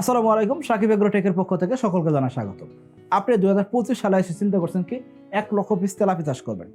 আসসালামু আলাইকুম, সাকিব এগ্রোটেকের পক্ষ থেকে সকলকে জানা স্বাগত আপনি দুই হাজার পঁচিশ সালে এসে চিন্তা করছেন কি, এক লক্ষ পিস তেলাপি চাষ করবেন।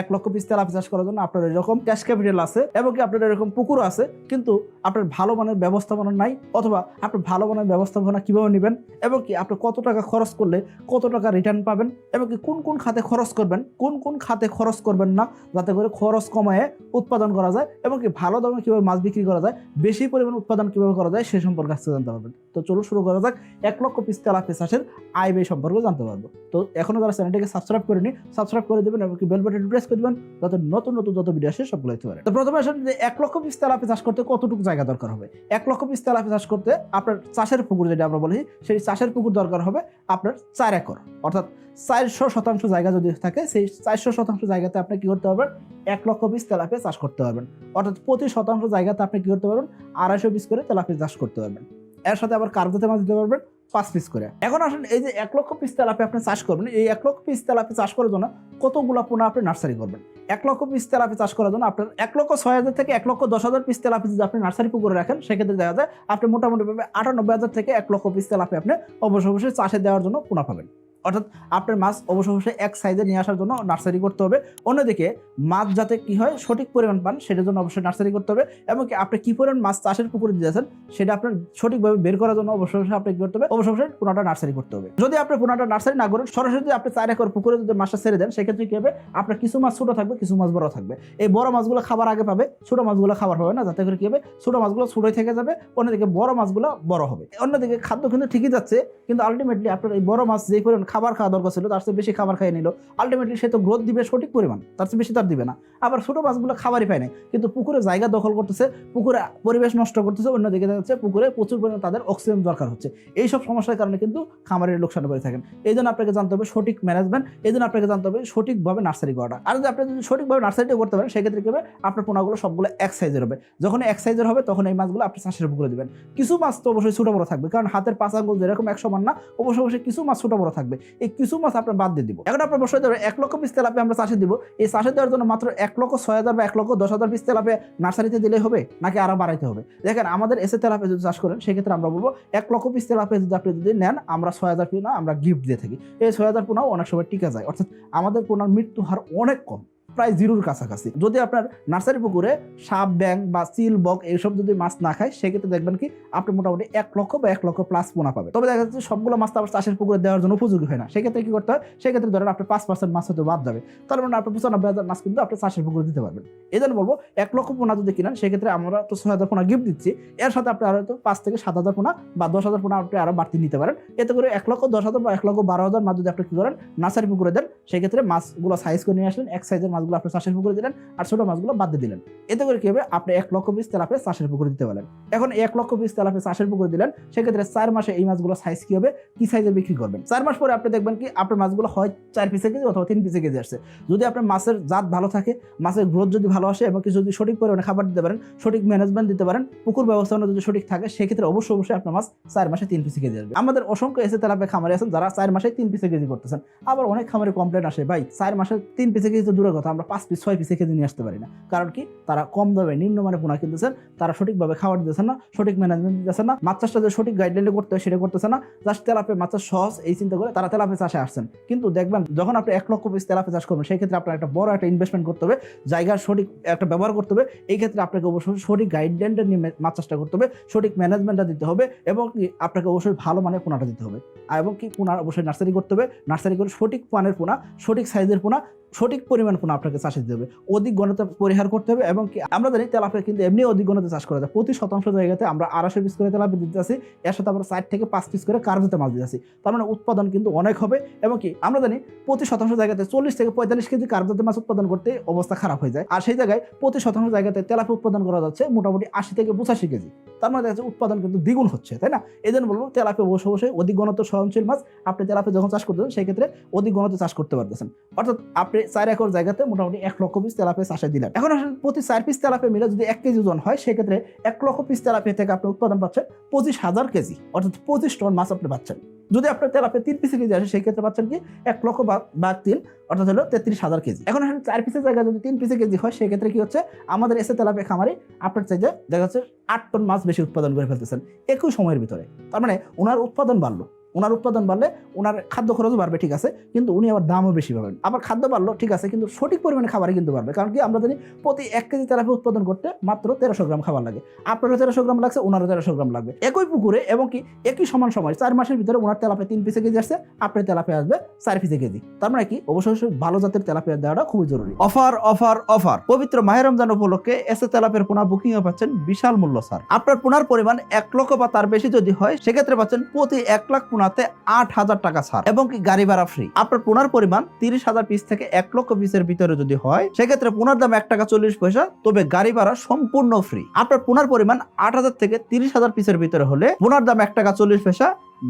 এক লক্ষ পিস তেলাপি চাষ করার জন্য আপনার এরকম ক্যাশ ক্যাপিটাল আছে এবং কি আপনার এরকম পুকুর আছে, কিন্তু আপনার ভালো মানের ব্যবস্থাপনা নাই অথবা আপনার ভালো মানের ব্যবস্থাপনা কীভাবে নেবেন এবং কি আপনি কত টাকা খরচ করলে কত টাকা রিটার্ন পাবেন এবং কি কোন কোন খাতে খরচ করবেন, কোন কোন খাতে খরচ করবেন না যাতে করে খরচ কমায় উৎপাদন করা যায় এবং কি ভালো দামে কীভাবে মাছ বিক্রি করা যায়, বেশি পরিমাণ উৎপাদন কীভাবে করা যায় সে সম্পর্কে আজকে জানতে পারবেন। তো চলো শুরু করা যাক, এক লক্ষ পিস তেলাপি চাষের আয় ব্যয় সম্পর্কে জানতে পারব। তো এখনও যারা চ্যানেলটিকে সাবস্ক্রাইব করেনি সাবস্ক্রাইব করে দেবেন এবং কি বেল বাটন প্রেস করে দেবেন, যাতে নতুন নতুন যত ভিডিও আসে সবগুলো দেখতে পারে তো প্রথমে আসেন যে এক লক্ষ পিস তেলাপি চাষ করতে কতটুকু জায়গা দরকার হবে? এক লক্ষ পিস তেলাপি চাষ করতে আপনার চাষের পুকুর যেটা আমরা বলি, সেই চাষের পুকুর দরকার হবে আপনার চার একর। অর্থাৎ চারশো শতাংশ জায়গা যদি থাকে, সেই চারশো শতাংশ জায়গাতে আপনি কি করতে পারবেন? এক লক্ষ পিস তেলাপিয়া চাষ করতে পারবেন। অর্থাৎ প্রতি শতাংশ জায়গাতে আপনি কি করতে পারবেন? আড়াইশো পিস করে তেলাপিয়া চাষ করতে পারবেন। এর সাথে আবার কার্গোতে মাছ দিতে পারবেন পাঁচ পিস করে। এখন আসেন এই যে এক লক্ষ পিস তেলাপি আপনি চাষ করবেন, এই এক লক্ষ পিস তেলাপি চাষ করার জন্য কতগুলো পোনা আপনি নার্সারি করবেন? এক লক্ষ পিস তেলাপি চাষ করার জন্য আপনার এক লক্ষ ছয় হাজার থেকে এক লক্ষ দশ হাজার পিস তেলাপি যদি আপনি নার্সারি পুকুরে রাখেন, সেক্ষেত্রে দেখা যায় আপনি মোটামুটিভাবে আটানব্বই হাজার থেকে এক লক্ষ পিস তেলাপি আপনি অবশ্যই অবশ্যই চাষে দেওয়ার জন্য পোনা পাবেন। অর্থাৎ আপনার মাছ অবশ্যই অবশ্যই এক সাইজে নিয়ে আসার জন্য নার্সারি করতে হবে। অন্যদিকে মাছ যাতে কি হয়, সঠিক পরিমাণ পান, সেটার জন্য অবশ্যই নার্সারি করতে হবে। এবং আপনি কি পরিমাণ মাছ চাষের পুকুরে দিয়েছেন সেটা আপনার সঠিকভাবে বের করার জন্য অবশ্যই অবশ্যই আপনি কি করতে হবে অবশ্যই অবশ্যই পুনাটা নার্সারি করতে হবে। যদি আপনি পুনাটা নার্সারি না করেন, সরাসরি যদি আপনি চার একর পুকুরে যদি মাছটা ছেড়ে দেন, সেক্ষেত্রে কি হবে, আপনার কিছু মাছ ছোট থাকবে, কিছু মাছ বড় থাকবে। এই বড় মাছগুলো খাবার আগে পাবে, ছোট মাছগুলো খাবার পাবে না, যাতে করে কি হবে, ছোট মাছগুলো ছোটোই থেকে যাবে, অন্যদিকে বড় মাছগুলো বড় হবে। অন্যদিকে খাদ্য কিন্তু ঠিকই যাচ্ছে, কিন্তু আলটিমেটলি আপনার এই বড় মাছ যে পরিমাণ খাবার খাওয়া দরকার ছিল, তার চেয়ে বেশি খাবার খাইয়ে নিল। আলটিমেটলি সে তো গ্রোথ দিবে সঠিক পরিমাণ, তার চেয়ে বেশি তার দিবে না। আবার ছোট মাছগুলো খাবারই পায় না কিন্তু পুকুরে জায়গা দখল করতেছে, পুকুরে পরিবেশ নষ্ট করতেছে, অন্যদিকে দেখা যাচ্ছে পুকুরে প্রচুর পরিমাণে তাদের অক্সিজেন দরকার হচ্ছে। এই সব সমস্যার কারণে কিন্তু খামারের লোকসান করে থাকেন। এই জন্য আপনাকে জানতে হবে সঠিক ম্যানেজমেন্ট এই জন্য আপনাকে জানতে হবে সঠিকভাবে নার্সারি করাটা। আর যদি আপনি যদি সঠিকভাবে নার্সারিটা করতে পারেন, সেক্ষেত্রে কি হবে? আপনার পোনাগুলো সবগুলো এক সাইজের হবে। যখন এক সাইজের হবে, তখন এই মাছগুলো আপনি চাষের পুকুরে দিবেন। কিছু মাছ তো অবশ্যই ছোটো বড় থাকবে, কারণ হাতের পাঁচ আঙ্গুল যেরকম এক সমান না, অবশ্যই অবশ্যই কিছু মাছ ছোটো বড় থাকবে। এই কিছু মাছ আপনার বাদ দিয়ে দিব। এখন আপনার বসে দেবে এক লক্ষ পিস তেলাপে আমরা চাষে দিব। এই চাষে দেওয়ার জন্য মাত্র এক লক্ষ, ছয় হাজার বা এক লক্ষ, দশ হাজার পিস তেলাপে নার্সারিতে দিলে হবে, নাকি আরও বাড়াইতে হবে? দেখেন, আমাদের এসে তেলাপে যদি চাষ করেন, সেক্ষেত্রে আমরা বলব, এক লক্ষ পিস তেলাপে যদি আপনি যদি নেন, আমরা ছয় হাজার পোনা আমরা গিফট দিয়ে থাকি। এই ছয় হাজার পোনাও অনেক সময় টিকে যায়। অর্থাৎ আমাদের পোনার মৃত্যু হার অনেক কম। প্রায় জিরোর কাছাকাছি। যদি আপনার নার্সারি পুকুরে সাপ ব্যাং বা চিল, বক এইসব যদি মাছ না খায়, সেক্ষেত্রে দেখবেন কি, আপনি মোটামুটি এক লক্ষ বা এক লক্ষ প্লাস পোনা পাবে তবে দেখা যাচ্ছে সবগুলো মাছ আবার চাষের পুকুরে দেওয়ার জন্য উপযোগী হয় না। সেক্ষেত্রে কি করতে হয়? সেক্ষেত্রে ধরেন আপনি পাঁচ পার্সেন্ট মাছ হয়তো বাদ যাবে। তার মানে আপনি পঁচানব্বই হাজার মাছ কিন্তু আপনি চাষের পুকুরে দিতে পারবেন। এই জন্য বলব, এক লক্ষ পোনা যদি কিনেন, সেক্ষেত্রে আমরা তো ছয় হাজার পোনা গিফট দিচ্ছি। এর সাথে আপনি আরও হয়তো পাঁচ থেকে সাত হাজার পোনা বা দশ হাজার পোনা আপনি আরও বাড়তি নিতে পারেন। এতে করে এক লক্ষ, দশ হাজার বা এক লক্ষ, বারো হাজার মাছ যদি আপনি কি করেন, নার্সারি পুকুরে দেন, সেক্ষেত্রে মাছগুলো সাইজ করে নিয়ে আসলেন, এক সাইজের মাছগুলো আপনি চাষের পুকুরে দিলেন আর ছোট মাছগুলো বাদ দিয়ে দিলেন। এতে করে কি হবে? আপনি এক লক্ষ পিস তেলাপে চাষের পুকুরে দিতে পারেন এখন এক লক্ষ পিস তেলাপে চাষের পুকুরে দিলেন, সেক্ষেত্রে চার মাসে এই মাছগুলো সাইজ কি হবে? কি সাইজে বিক্রি করবেন? চার মাস পরে আপনি দেখবেন কি আপনার মাছগুলো হয় চার পিসে কেজি অথবা তিন পিসে কেজি আসছে। যদি আপনার মাছের জাত ভালো থাকে, মাছের গ্রোথ যদি ভালো আসে এবং কি যদি সঠিক পরিমাণে খাবার দিতে পারেন, সঠিক ম্যানেজমেন্ট দিতে পারেন, পুকুর ব্যবস্থাপনা যদি সঠিক থাকে, সেক্ষেত্রে অবশ্যই অবশ্যই আপনার মাছ চার মাসে তিন পিসে কেজি আসবে। আমাদের অসংখ্য এসে তেলাপে খামারে আছেন যারা চার মাসে তিন পিসে কেজি করতেছেন। আবার অনেক খামারে কমপ্লেন আসে, ভাই, চার মাসে তিন পিসে কেজি তো দূরের কথা। আমরা পাঁচ পিস ছয় পিসে কেজি নিয়ে আসতে পারি না। কারণ কি? তারা কম দামে নিম্নমানের পোনা কিনতেছেন, তারা সঠিকভাবে খাবার দিতেছেন না, সঠিক ম্যানেজমেন্ট দিতেছেন না, মাছ চাষটা যে সঠিক গাইডলাইনে করতে হয় সেটা করতেছে না জাস্ট তেলাপে মাছ চাষ সহজ এই চিন্তা করে তারা তেলাপে চাষে আসছেন। কিন্তু দেখবেন, যখন আপনি এক লক্ষ পিস তেলাপে চাষ করবেন, সেই ক্ষেত্রে আপনার একটা বড় একটা ইনভেস্টমেন্ট করতে হবে জায়গার সঠিক একটা ব্যবহার করতে হবে, এই ক্ষেত্রে আপনাকে অবশ্যই সঠিক গাইডলাইনটা নিয়ে মাছ চাষটা করতে হবে, সঠিক ম্যানেজমেন্টটা দিতে হবে এবং আপনাকে অবশ্যই ভালো মানের পোনাটা দিতে হবে। এবং কি পোনা অবশ্যই নার্সারি করতে হবে নার্সারি করে সঠিক পানের পোনা, সঠিক সাইজের পোনা সঠিক পরিমাণ পোনা আপনাকে চাষে দিতে হবে। অধিক গণতা পরিহার করতে হবে এবং কি আমরা জানি তেলাপিয়া কিন্তু এমনি অধিক গণতে চাষ করা যায়। প্রতি শতাংশ জায়গাতে আমরা আড়াইশো পিস করে তেলাপিয়া দিতে আসি এর সাথে আমরা চার থেকে পাঁচ পিস করে কার্যতে মাছ দিতে আসি তার মানে উৎপাদন কিন্তু অনেক হবে এবং কি আমরা জানি প্রতি শতাংশ জায়গাতে চল্লিশ থেকে পঁয়তাল্লিশ কেজি কার্যতে মাছ উৎপাদন করতে অবস্থা খারাপ হয়ে যায়। আর সেই জায়গায় প্রতি শতাংশ জায়গাতে তেলাপি উৎপাদন করা যাচ্ছে মোটামুটি আশি থেকে পঁচাশি কেজি। তার মানে দেখা যাচ্ছে উৎপাদন কিন্তু দ্বিগুণ হচ্ছে, তাই না? এই জন্য বলব তেলাপি অবশ্যই বসে অধিক গণত সহনশীল মাছ আপনি তেলাপি যখন চাষ করতেছেন সেই ক্ষেত্রে অধিক গণতে চাষ করতে পারতেছেন। অর্থাৎ আপনি চার একর জায়গাতে মোটামুটি এক লক্ষ পিস তেলাপে চাষে দিলেন। এখন আসলে প্রতি চার পিস তেলাপে মিলে যদি এক কেজি ওজন হয়, সেক্ষেত্রে এক লক্ষ পিস তেলাপে থেকে আপনি উৎপাদন পাচ্ছেন পঁচিশ হাজার কেজি, অর্থাৎ পঁচিশ টন মাছ আপনি পাচ্ছেন। যদি আপনার তেলাপে তিন পিসে কেজি আসে সেই ক্ষেত্রে পাচ্ছেন কি এক লক্ষ বা- তিন, অর্থাৎ হলো তেত্রিশ হাজার কেজি। এখন আসলে চার পিসের জায়গায় যদি তিন পিসে কেজি হয় সেই ক্ষেত্রে কি হচ্ছে, আমাদের এসে তেলাপে খামারে আপনার চাইতে দেখা যাচ্ছে আট টন মাছ বেশি উৎপাদন করে ফেলতেছেন, একই সময়ের ভিতরে। তার মানে ওনার উৎপাদন বাড়লো। ওনার উৎপাদন বাড়লে ওনার খাদ্য খরচও বাড়বে, ঠিক আছে? কিন্তু উনি আবার দামও বেশি পাবেন। আবার খাদ্য বাড়লো, ঠিক আছে, কিন্তু সঠিক পরিমাণে খাবারই কিন্তু বাড়বে। কারণ কি? আমরা জানি প্রতি এক কেজি তেলাপি উৎপাদন করতে মাত্র তেরোশো গ্রাম খাবার লাগে। আপনারও তেরোশো গ্রাম লাগছে, ওনারও তেরোশো গ্রাম লাগবে। একই পুকুরে এবং কি? একই সমান সময়, চার মাসের ভিতরে ওনার তেলাপে তিন পিসে কেজি আসছে, আপনার তেলাপে আসবে চার পিসে কেজি। তার মানে কি? অবশ্যই ভালো জাতের তেলাপিয়া দেওয়াটা খুবই জরুরি। Offer offer offer. পবিত্র মাহের রমজান উপলক্ষে এসে তেলাপের পোনা বুকিং এ পাচ্ছেন বিশাল মূল্য, স্যার। আপনার পোনার পরিমাণ এক লক্ষ বা তার বেশি যদি হয়, সেক্ষেত্রে পাচ্ছেন প্রতি এক লাখ পোনাতে আট হাজার টাকা ছাড়। এবং কি গাড়ি ভাড়া ফ্রি আপনার পোনার পরিমাণ তিরিশ হাজার পিস থেকে এক লক্ষ পিসের ভিতরে যদি হয়, সেক্ষেত্রে পোনার দাম এক টাকা চল্লিশ পয়সা, তবে গাড়ি ভাড়া সম্পূর্ণ ফ্রি আপনার পোনার পরিমাণ আট হাজার থেকে তিরিশ হাজার পিসের ভিতরে হলে পোনার দাম এক টাকা চল্লিশ পয়সা,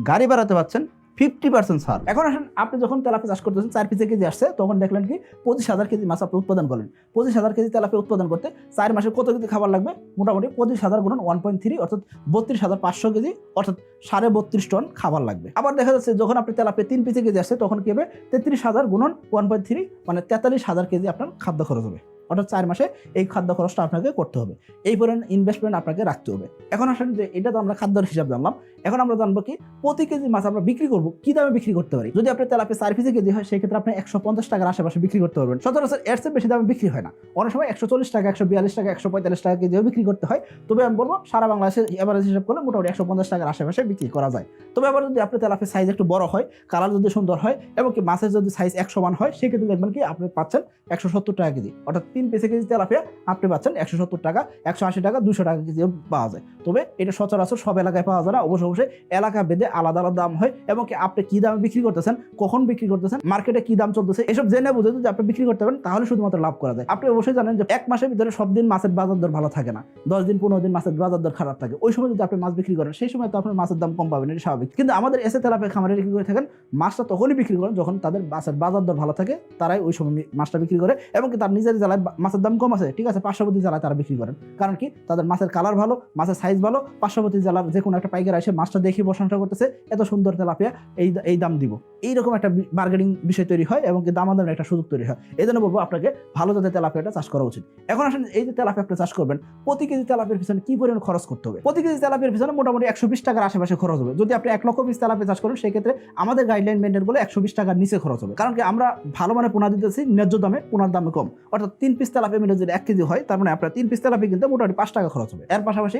গাড়ি বাড়াতে পাচ্ছেন ফিফটি পার্সেন্ট ছাড়। এখন আসেন, আপনি যখন তেলাপি চাষ করতেছেন, চার পিসে কেজি আসছে, তখন দেখলেন কি, পঁচিশ হাজার কেজি মাছ আপনি উৎপাদন করলেন। পঁচিশ হাজার কেজি তেলাপি উৎপাদন করতে চার মাসে কত কেজি খাবার লাগবে? মোটামুটি পঁচিশ হাজার গুণন ওয়ান পয়েন্ট থ্রি, অর্থাৎ বত্রিশ হাজার পাঁচশো কেজি, অর্থাৎ সাড়ে বত্রিশ টন খাবার লাগবে। আবার দেখা যাচ্ছে, যখন আপনি তেলাপি তিন পিসে কেজি আসছে, তখন কি হবে? তেত্রিশ হাজার গুণন ওয়ান পয়েন্ট থ্রি মানে তেতাল্লিশ হাজার কেজি আপনার খাদ্য খরচ হবে। অর্থাৎ চার মাসে এই খাদ্য খরচটা আপনাকে করতে হবে। এই পরিমাণ ইনভেস্টমেন্ট আপনাকে রাখতে হবে। এখন আসেন যে এটা তো আমরা খাদ্যের হিসাব জানলাম। এখন আমরা জানব কি প্রতি কেজি মাছ আমরা বিক্রি করব, কি দামে বিক্রি করতে পারি? যদি আপনি তেলাপি চার পিসে কেজি হয়, সেক্ষেত্রে আপনি একশো পঞ্চাশ টাকার আশেপাশে বিক্রি করতে পারবেন। সচরাচর এর চেয়ে বেশি দামে বিক্রি হয় না। অনেক সময় একশো চল্লিশ টাকা, একশো বিয়াল্লিশ টাকা, একশো পঁয়তাল্লিশ টাকা কেজিও বিক্রি করতে হয়। তবে আমি বলব, সারা বাংলাদেশে এভারেজ হিসাব করলে মোটামুটি একশো পঞ্চাশ টাকার আশেপাশে বিক্রি করা যায়। তবে আবার যদি আপনার তেলাপির সাইজ একটু বড় হয় কালার যদি সুন্দর হয়, এবং কি মাছের যদি সাইজ একশো মান হয়, সেক্ষেত্রে দেখবেন কি আপনি পাচ্ছেন একশো সত্তর টাকা কেজি। অর্থাৎ তিন পিসে কেজি তেলাপিয়া আপনি পাচ্ছেন একশো সত্তর টাকা, একশো আশি টাকা, দুশো টাকা কেজিও পাওয়া যায়। তবে এটা সচরাচর সব এলাকায় পাওয়া যায় না, অবশ্যই অবশ্যই এলাকা ভেদে আলাদা আলাদা দাম হয়। এবং কি আপনি কি দামে বিক্রি করতেছেন, কখন বিক্রি করতেছেন, মার্কেটে কি দাম চলতেছে, এসব জেনে বুঝে যদি আপনি বিক্রি করতে পারেন, তাহলে শুধুমাত্র লাভ করা যায়। আপনি অবশ্যই জানেন যে এক মাসের ভিতরে সব দিন মাছের বাজার দর ভালো থাকে না। দশ দিন, পনেরো দিন মাছের বাজার দর খারাপ থাকে। ওই সময় যদি আপনি মাছ বিক্রি করেন, সেই সময় তো আপনার মাছের দাম কম পাবেন এটা স্বাভাবিক। কিন্তু আমাদের এসে তেলাপে খামারে কি করে থাকেন, মাছটা তখনই বিক্রি করেন যখন তাদের মাছের বাজার দর ভালো থাকে, তারাই ওই সময় মাছটা বিক্রি করে এবং তার নিজের জেলায় মাছের দাম কম আছে, ঠিক আছে, পার্শ্ববর্তী জেলায় তারা বিক্রি করেন। কারণ কি? তাদের মাছের কালার ভালো, মাছের সাইজ ভালো, পার্শ্ববর্তী জেলার যে কোনো একটা পাইকার এসে মাছটা দেখে প্রশংসা করতেছে, এত সুন্দর তেলাপিয়া এই এই দাম দিব। এইরকম একটা মার্কেটিং বিষয় তৈরি হয় এবং দাম দামাদামের একটা সুযোগ তৈরি হয়। এই জন্য বলব আপনাকে ভালো জাতের তেলাপিয়াটা চাষ করা উচিত। এখন আসেন, এই যে তেলাপিয়া আপনি চাষ করবেন, প্রতি কেজি তেলাপিয়ার পিছনে কি পরিমাণ খরচ করতে হবে? প্রতি কেজি তেলাপিয়ার পিছনে মোটামুটি একশো বিশ টাকার আশেপাশে খরচ হবে। যদি আপনি এক লক্ষ পিস তেলাপিয়া চাষ করেন, সেক্ষেত্রে আমাদের গাইডলাইন মেনটেন বলে একশো বিশ টাকার নিচে খরচ হবে। কারণ কি আমরা ভালো মানে পোনা দিতেছি, ন্যায্য দামে পোনার দামে কম। অর্থাৎ তিন পিস তেলাপিয়া মিলে যদি এক কেজি হয়, তার মানে আপনার তিন পিস তেলাপিয়া কিনতে মোটামুটি পাঁচ টাকা খরচ হবে। এর পাশাপাশি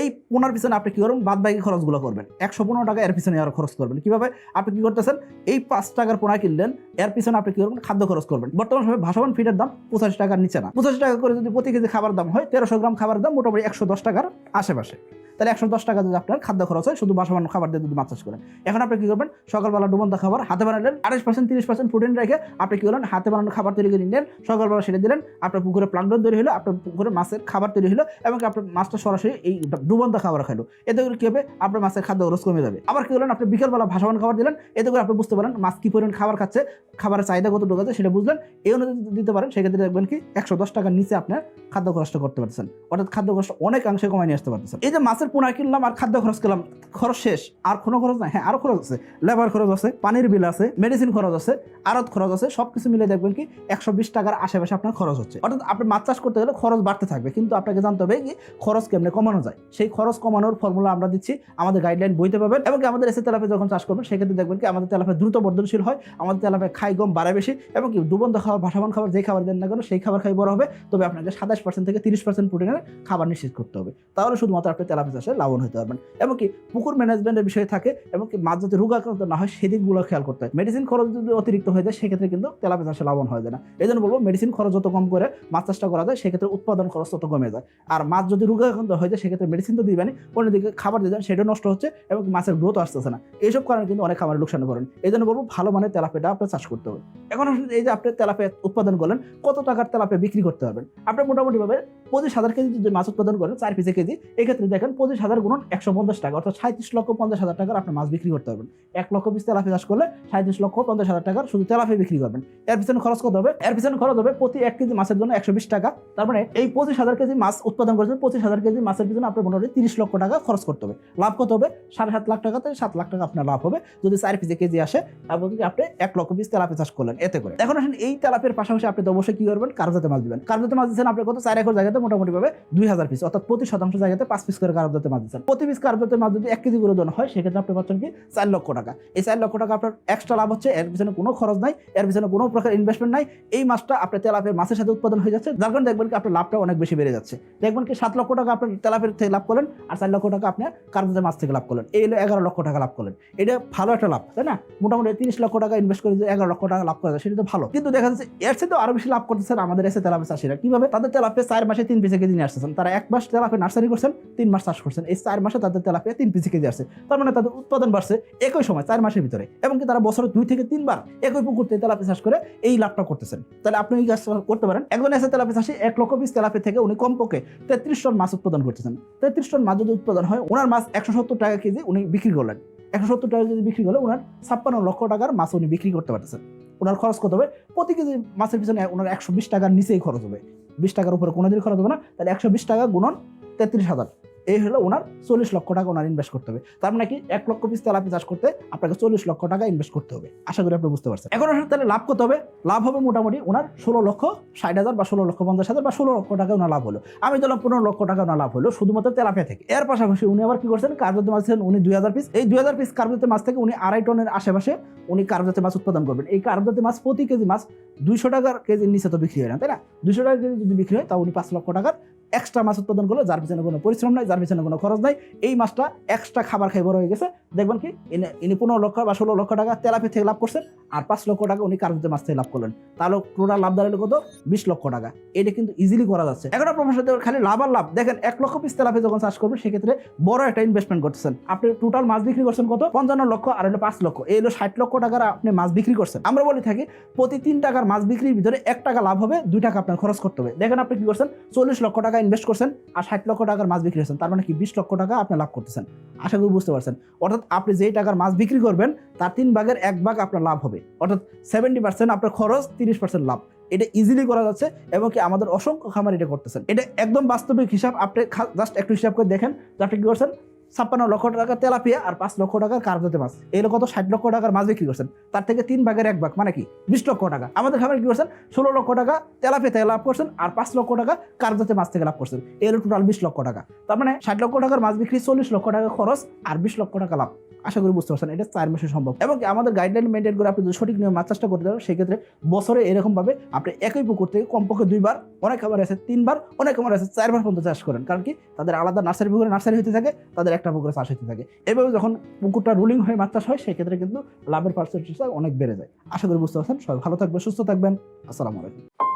এই পোনার পিছনে আপনি কি করবেন? বাদ বাকি খরচগুলো করবেন। একশো পনেরো টাকা এর পিছনে আরও খরচ করবেন। কীভাবে? আপনি কী করতেছেন? এই পাঁচ টাকার পোনা কিনলেন, এর পিছনে আপনি কী করবেন? খাদ্য খরচ করবেন। বর্তমান সময় ভাসমান ফিডের দাম পঁচাশি টাকার নিচে না। পঁচাশি টাকা করে যদি প্রতি কেজি খাবার দাম হয়, তেরোশো গ্রাম খাবার দাম মোটামুটি একশো দশ টাকার আশেপাশে। তাহলে একশো দশ টাকা যদি আপনার খাদ্য খরচ হয়, শুধু বাসমান খাবার দিয়ে যদি মাছ চাষ করেন। এখন আপনি কি করবেন? সকালবেলা ডুবন্ত খাবার হাতে বানালেন, আড়াইশ পার্সেন্ট তিরিশ পার্সেন্ট প্রোটিন রেখে আপনি কি করলেন? হাতে বানানো খাবার তৈরি করে নিলেন, সকালবেলা সেরে দিলেন, আপনার পুকুরে প্লান্টন তৈরি হলো, আপনার পুকুরে মাছের খাবার তৈরি হলো, এবং আপনার মাছটা সরাসরি এই ডুবন্ত খাবার খাইলো এতে করে কী হবে? আপনার মাছের খাদ্য খরচ কমে যাবে। আবার কি করলেন? আপনি বিকেলবেলা ভাসমান খাবার দিলেন, এতে করে আপনি বুঝতে পারেন মাছ কি পরিমাণ খাবার খাচ্ছে, খাবারের চাহিদা কত ঢোকাচ্ছে সেটা বুঝলেন। এই অনুযায়ী দিতে পারেন, সেক্ষেত্রে দেখবেন কি একশো দশ টাকার নিচে আপনার খাদ্য খরচটা করতে পারতেছেন। অর্থাৎ খাদ্য খরচ অনেকাংশে কমায় নিয়ে আসতে পারতেছেন। এই যে মাছের পোনা কিনলাম আর খাদ্য খরচ করলাম। খরচ শেষ। আর কোনো খরচ নাই। হ্যাঁ আরও খরচ আছে। লেবার খরচ আছে, পানির বিল আছে মেডিসিন খরচ আছে আরত খরচ আছে সব কিছু মিলে দেখবেন কি একশো বিশ টাকার আশেপাশে আপনার খরচ হচ্ছে। অর্থাৎ আপনি মাছ চাষ করতে গেলে খরচ বাড়তে থাকবে। কিন্তু আপনাকে জানতে হবে কি খরচ কেমনে কমানো যায়? সেই খরচ কমানোর ফর্মুলা আমরা দিচ্ছি, আমাদের গাইডলাইন বইতে পাবেন এবং আমাদের এসে তেলাপে যখন চাষ করবেন, সেক্ষেত্রে দেখবেন কি আমাদের তেলাপে দ্রুত বর্ধনশীল হয়, আমাদের তেলাপে খাই গম বাড়ে বেশি এবং কি দুবন্ধ খাবার ভাসাবান খাবার যে খাবার দেন না কেন সেই খাবার খাই বড় হবে। তবে আপনাকে সাতাশ পার্সেন্ট থেকে তিরিশ পার্সেন্ট প্রোটিনের খাবার নিশ্চিত করতে হবে। তাহলে শুধুমাত্র আপনি তেলাপি চাষে লাভবান হতে পারবেন। এবং কি পুকুর ম্যানেজমেন্টের বিষয় থাকে এবং কি মাছ যাতে রোগাক্রান্ত না হয়, সেদিকগুলো খেয়াল করতে হয়। মেডিসিন খরচ যদি অতিরিক্ত হয়ে যায়, সেক্ষেত্রে কিন্তু তেলাপি চাষে লাভবান হয় না। এই জন্য বলব মেডিসিন খরচ যত কম করে মাছ চাষটা করা যায়, সেক্ষেত্রে উৎপাদন খরচ তত কমে যায়। আর মাছ যদি রোগাক্রান্ত হয়ে যায়, সেক্ষেত্রে মেডিসিন তো দিবেন অন্যদিকে খাবার দিবেন সেটাও নষ্ট হচ্ছে এবং মাছের গ্রোথ আসতেছে না। এইসব কারণে কিন্তু অনেক খাবারের লোকসান করেন এই জন্য বলব, ভালো মানের তেলাপিটা আপনার চাষ করতে হবে। এখন এই যে আপনি তেলাপে উৎপাদন করলেন, কত টাকার তেলাপে বিক্রি করতে পারবেন? আপনি মোটামুটি ভাবে পঁচিশ হাজার কেজি যদি মাছ উৎপাদন করেন, চার পিসে কেজি, এক্ষেত্রে দেখেন পঁচিশ হাজার গুণন একশো পঞ্চাশ টাকা, অর্থাৎ সাঁত্রিশ লক্ষ পঞ্চাশ হাজার টাকার আপনি মাছ বিক্রি করতে পারবেন। এক লক্ষ পিস তেলাপি চাষ করলে সাঁত্রিশ লক্ষ পঞ্চাশ হাজার টাকার শুধু তেলাপি বিক্রি করবেন। এর পিছনে খরচ কত হবে? এর পিছনে খরচ হবে প্রতি এক কেজি মাছের জন্য একশো বিশ টাকা। তার মানে এই পঁচিশ হাজার কেজি মাছ উৎপাদন করেছেন, পঁচিশ হাজার কেজি মাছের পিছনে আপনার মোটামুটি তিরিশ লক্ষ টাকা খরচ করতে হবে। লাভ কত হবে? সাড়ে সাত লাখ টাকা থেকে সাত লাখ টাকা আপনার লাভ হবে। যদি চার পিসে কেজি আসে এবং আপনি এক লক্ষ পিস তেলাপি চাষ করলেন এতে করে। এখন আসেন, এই তেলাপের পাশাপাশি আপনি তো অবশ্যই কি করবেন? কারজাতে মাছ দিবেন। কারজাতে মাছ দিচ্ছেন আপনি কত? চার একর জায়গাতে মোটামুটি ভাবে দুই হাজার পিস, অর্থাৎ প্রতি শতাংশ জায়গাতে পাঁচ পিস করে কারজাতে মাছ দিচ্ছেন প্রতি পিস কারজাতে মাছ যদি এক কেজি করে দেওয়া হয়, সেক্ষেত্রে আপনি পাচ্ছেন কি চার লক্ষ টাকা। এই চার লক্ষ টাকা আপনার এক্সট্রা লাভ হচ্ছে, এর পিছনে কোনো খরচ নাই, এর পিছনে কোনো প্রকার ইনভেস্টমেন্ট নাই। এই মাছটা আপনার তেলাপের মাছের সাথে উৎপাদন হয়ে যাচ্ছে, যার কারণে দেখবেন কি আপনার লাভটা অনেক বেশি বেড়ে যাচ্ছে। দেখবেন কি সাত লক্ষ টাকা আপনার তেলাপের থেকে লাভ করলেন, আর চার লক্ষ টাকা আপনি কার্বনের মাছ থেকে লাভ করলেন। এই হলো এগারো লক্ষ টাকা লাভ করলেন। এটা ভালো একটা লাভ, তাই না? মোটামুটি তিরিশ লক্ষ টাকা ইনভেস্ট করে যদি এগারো লক্ষ টাকা লাভ করা যায়, সেটা তো ভালো। কিন্তু দেখা যাচ্ছে এর সাথে আরও বেশি লাভ করতেছেন আমাদের এসে তেলাপের চাষিরা। কীভাবে? তাদের তেলাপে চার মাসে তিন পিসে কেজি নিয়ে আসতেছেন। তারা এক মাস তেলাপে নার্সারি করছেন, তিন মাস চাষ করছেন, এই চার মাসে তাদের তেলাপে তিন পিসে কেজি আসছে। তার মানে তাদের উৎপাদন বাড়ছে একই সময়, চার মাসের ভিতরে। এবং কি তারা বছরে দুই থেকে তিনবার একই পুকুর থেকে তেলাপি চাষ করে এই লাভটা করতেছেন। তাহলে আপনি এই কাজ করতে পারেন। একজন এসে তেলাপি চাষি এক লক্ষ পিস তেলাপি থেকে উনি কমপক্ষে তেত্রিশ টন মাছ উৎপাদন করতেছেন। তেত্রিশ টন মাছ যদি উৎপাদন হয়, ওনার মাছ একশো সত্তর টাকা কেজি উনি বিক্রি করলেন। একশো সত্তর টাকা যদি বিক্রি করলে ওনার ছাপ্পান্ন লক্ষ টাকার মাছ উনি বিক্রি করতে পারতেছেন। ওনার খরচ কত হবে? প্রতি কেজি মাছের পিছনে ওনার একশো বিশ টাকার নিচেই খরচ হবে। বিশ টাকার উপরে কোনো দিন খরচ হবে না। তাহলে একশো বিশ টাকা গুণন তেত্রিশ হাজার। এই হলো ওনার চল্লিশ লক্ষ টাকা ওনার ইনভেস্ট করতে হবে। তার মানে কি? এক লক্ষ পিস তেলাপি চাষ করতে আপনাকে চল্লিশ লক্ষ টাকা ইনভেস্ট করতে হবে। আশা করি আপনি বুঝতে পারছেন। এখন তাহলে লাভ করতে হবে? লাভ হবে মোটামুটি ওনার ষোলো লক্ষ ষাট হাজার বা ষোলো লক্ষ পঞ্চাশ হাজার বা ষোলো লক্ষ টাকা ওনার লাভ হলো। আমি ধরলাম পনেরো লক্ষ টাকা ওনার লাভ হলো, শুধুমাত্র তেলাপিয়া থেকে। এর পাশাপাশি উনি আবার কি করছেন? কার্যতে মাছ উনি দুই হাজার পিস এই দুই হাজার পিস কার্যতে মাছ থেকে উনি আড়াই টনের আশেপাশে উনি কার্যতে মাছ উৎপাদন করবেন। এই কার্যতে মাছ প্রতি কেজি মাছ দুইশো টাকার কেজির নিচে তো বিক্রি হয় না, তাই না? দুইশো টাকা কেজি যদি বিক্রি হয় তা উনি পাঁচ লক্ষ টাকার এক্সট্রা মাছ উৎপাদন করল যার পিছনে কোনো পরিশ্রম নাই, যার পিছনে কোনো খরচ নাই, এই মাছটা এক্সট্রা খাবার খাই বড় হয়ে গেছে। দেখবেন কি, ইনি- পনেরো লক্ষ বা ষোলো লক্ষ টাকা তেলাপি থেকে লাভ করছেন, আর পাঁচ লক্ষ টাকা উনি কার্যতে মাছ থেকে লাভ করলেন। তাহলে টোটাল লাভ দাঁড়াল কত? বিশ লক্ষ টাকা। এটা কিন্তু ইজিলি করা যাচ্ছে। এখন আপনার সাথে খালি লাভ আর লাভ। দেখেন, এক লক্ষ পিস তেলাপি যখন চাষ করবেন, সেক্ষেত্রে বড় একটা ইনভেস্টমেন্ট করতেছেন। আপনি টোটাল মাছ বিক্রি করছেন কত? পঞ্চান্ন লক্ষ আর হলো পাঁচ লক্ষ। এই হলো ষাট লক্ষ টাকার আপনি মাছ বিক্রি করছেন। আমরা বলে থাকি, প্রতি তিন টাকার মাছ বিক্রির ভিতরে এক টাকা লাভ হবে, দুই টাকা আপনার খরচ করতে হবে। দেখেন আপনি কি করছেন? চল্লিশ লক্ষ টাকা ইনভেস্ট করছেন আর ষাট লক্ষ টাকার মাছ বিক্রি হয়েছেন, তার মানে কি বিশ লক্ষ টাকা আপনি লাভ করতেছেন। আশা করি বুঝতে পারছেন। অর্থাৎ আপনি যেই টাকার মাছ বিক্রি করবেন, তার তিন ভাগের এক ভাগ আপনার লাভ হবে। অর্থাৎ সেভেন্টি পার্সেন্ট আপনার খরচ, তিরিশ পার্সেন্ট লাভ। এটা ইজিলি করা যাচ্ছে এবং কি আমাদের অসংখ্য খামার এটা করতেছেন। এটা একদম বাস্তবিক হিসাব, আপনি জাস্ট একটু হিসাব করে দেখেন আপনি কি করছেন? ছাপ্পান্ন লক্ষ টাকা তেলাপিয়া আর পাঁচ লক্ষ টাকার কার্যতে মাছ। এই তো ষাট লক্ষ টাকার মাছ বিক্রি করছেন। তার থেকে তিন ভাগের এক ভাগ মানে কি? বিশ লক্ষ টাকা। আমাদের খাবার কি করছেন? ষোলো লক্ষ টাকা তেলাপিয়া থেকে লাভ করছেন আর পাঁচ লক্ষ টাকা কার্যতে মাছ থেকে লাভ করছেন। এর টোটাল বিশ লক্ষ টাকা। তার মানে ষাট লক্ষ টাকার মাছ বিক্রি, চল্লিশ লক্ষ টাকা খরচ আর বিশ লক্ষ টাকা লাভ। আশা করি বুঝতে পারছেন, এটা চার মাসে সম্ভব। এবং আমাদের গাইডলাইন মেনটেন করে আপনি যদি সঠিক নিয়ম মাছ চাষটা করতে পারেন, সেক্ষেত্রে বছরে এরকম ভাবে আপনি একই পুকুর থেকে কমপক্ষে দুইবার, অনেক খাবার আছে, তিনবার, অনেক খাবার আছে, চারবার পর্যন্ত চাষ করেন। কারণ কি? তাদের আলাদা নার্সারি পুকুরে নার্সারি হতে থাকে, তাদের একটা পুকুরে চাষ হতে থাকে। এভাবে যখন পুকুরটা রুলিং হয়ে মাছ চাষ হয়, সেক্ষেত্রে কিন্তু লাভের পার্সেন্টেজটা অনেক বেড়ে যায়। আশা করি বুঝতে পারছেন, সবাই ভালো থাকবেন, সুস্থ থাকবেন। আসসালামু আলাইকুম।